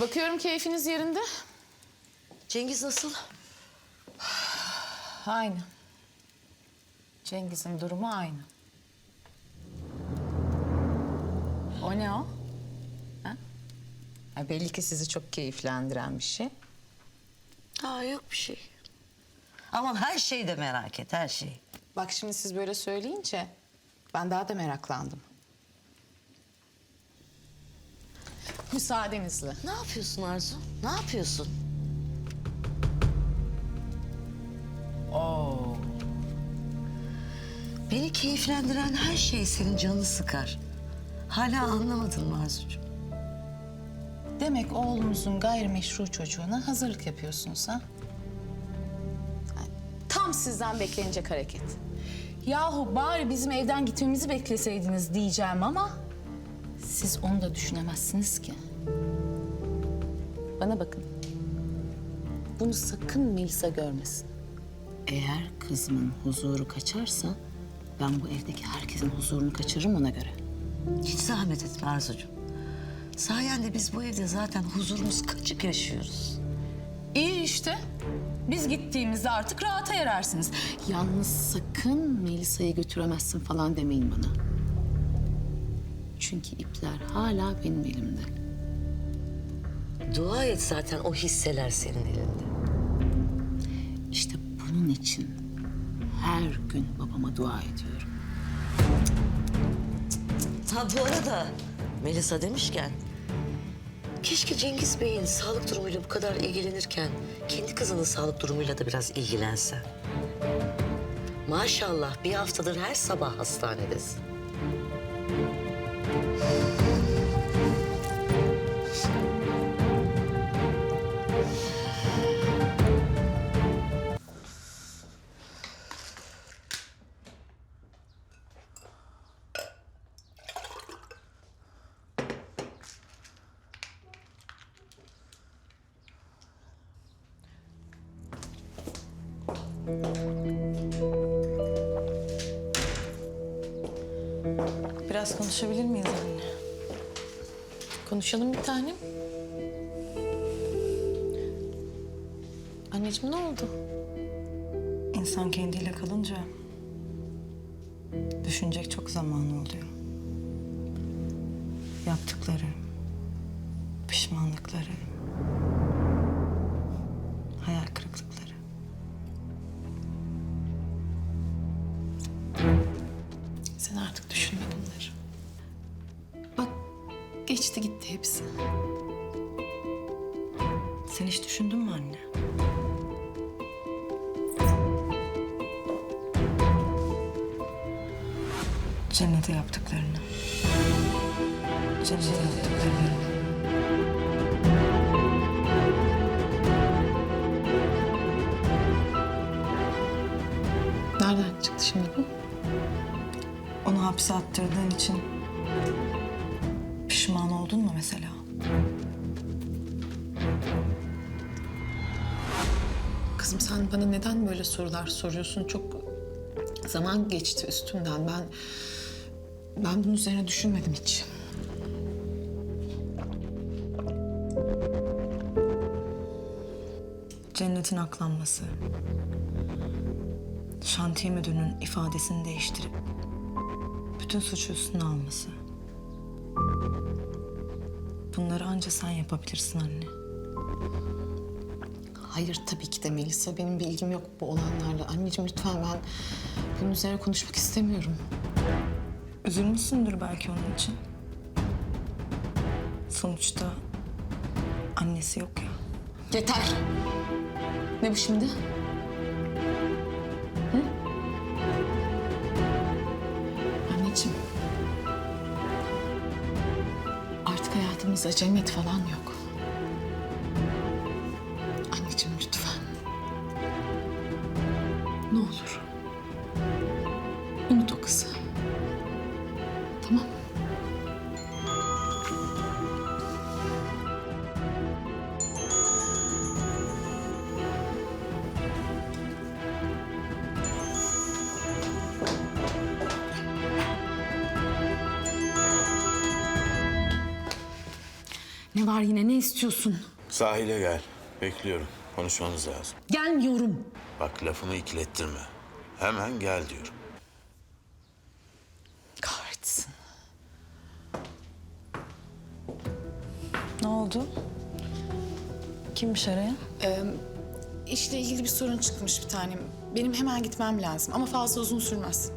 Bakıyorum keyfiniz yerinde. Cengiz nasıl? Aynı. Cengiz'in durumu aynı. O ne o? Ha? Belli ki sizi çok keyiflendiren bir şey. Aa yok bir şey. Aman her şeyi de merak et her şeyi. Bak şimdi siz böyle söyleyince ben daha da meraklandım. Müsaadenizle. Ne yapıyorsun Arzu? Ne yapıyorsun? Oo. Beni keyiflendiren her şey senin canını sıkar. Hala anlamadın mı Arzucuğum? Demek oğlumuzun gayrimeşru çocuğuna hazırlık yapıyorsunuz ha? Tam sizden beklenecek hareket. Yahu bari bizim evden gitmemizi bekleseydiniz diyeceğim ama... ...siz onu da düşünemezsiniz ki. Bana bakın. Bunu sakın Melisa görmesin. Eğer kızımın huzuru kaçarsa... ...ben bu evdeki herkesin huzurunu kaçırırım ona göre. Hiç zahmet etme Arzucuğum. Sayende biz bu evde zaten huzurumuz kaçık yaşıyoruz. İyi işte. Biz gittiğimizde artık rahata erersiniz. Yalnız sakın Melisa'yı götüremezsin falan demeyin bana. Çünkü ipler hala benim elimde. Dua et zaten o hisseler senin elinde. İşte bunun için her gün babama dua ediyorum. Ha bu arada Melisa demişken... Keşke Cengiz Bey'in sağlık durumuyla bu kadar ilgilenirken... ...kendi kızının sağlık durumuyla da biraz ilgilense. Maşallah bir haftadır her sabah hastanedesin. Biraz konuşabilir miyiz anne? Konuşalım bir tanem. Anneciğim ne oldu? İnsan kendiyle kalınca düşünecek çok zamanı oluyor. Yaptıkları, pişmanlıkları, hayal kırıklıkları. Sen artık düşünme geçti gitti hepsi. Sen hiç düşündün mü anne? Cennete yaptıklarını. Cennete yaptıklarını. Nereden çıktı şimdi bu? Onu hapse attırdığın için mesela? Kızım sen bana neden böyle sorular soruyorsun? Çok zaman geçti üstümden. Ben ben bunun üzerine düşünmedim hiç. Cennetin aklanması, şantiye müdürünün ifadesini değiştirip bütün suçu üstüne alması. Bunları anca sen yapabilirsin anne. Hayır tabii ki de Melisa. Benim bir ilgim yok bu olanlarla. Anneciğim lütfen ben bunun üzerine konuşmak istemiyorum. Üzülmüşsündür belki onun için. Sonuçta annesi yok ya. Yeter. Ne bu şimdi? Artık hayatımızda cennet falan yok. Anneciğim lütfen. Ne olur. Ne var yine? Ne istiyorsun? Sahile gel. Bekliyorum. Konuşmamız lazım. Gelmiyorum. Bak lafımı ikilettirme. Hemen gel diyorum. Kahretsin. Ne oldu? Kimmiş arayan? İşle ilgili bir sorun çıkmış bir tanem. Benim hemen gitmem lazım ama fazla uzun sürmez.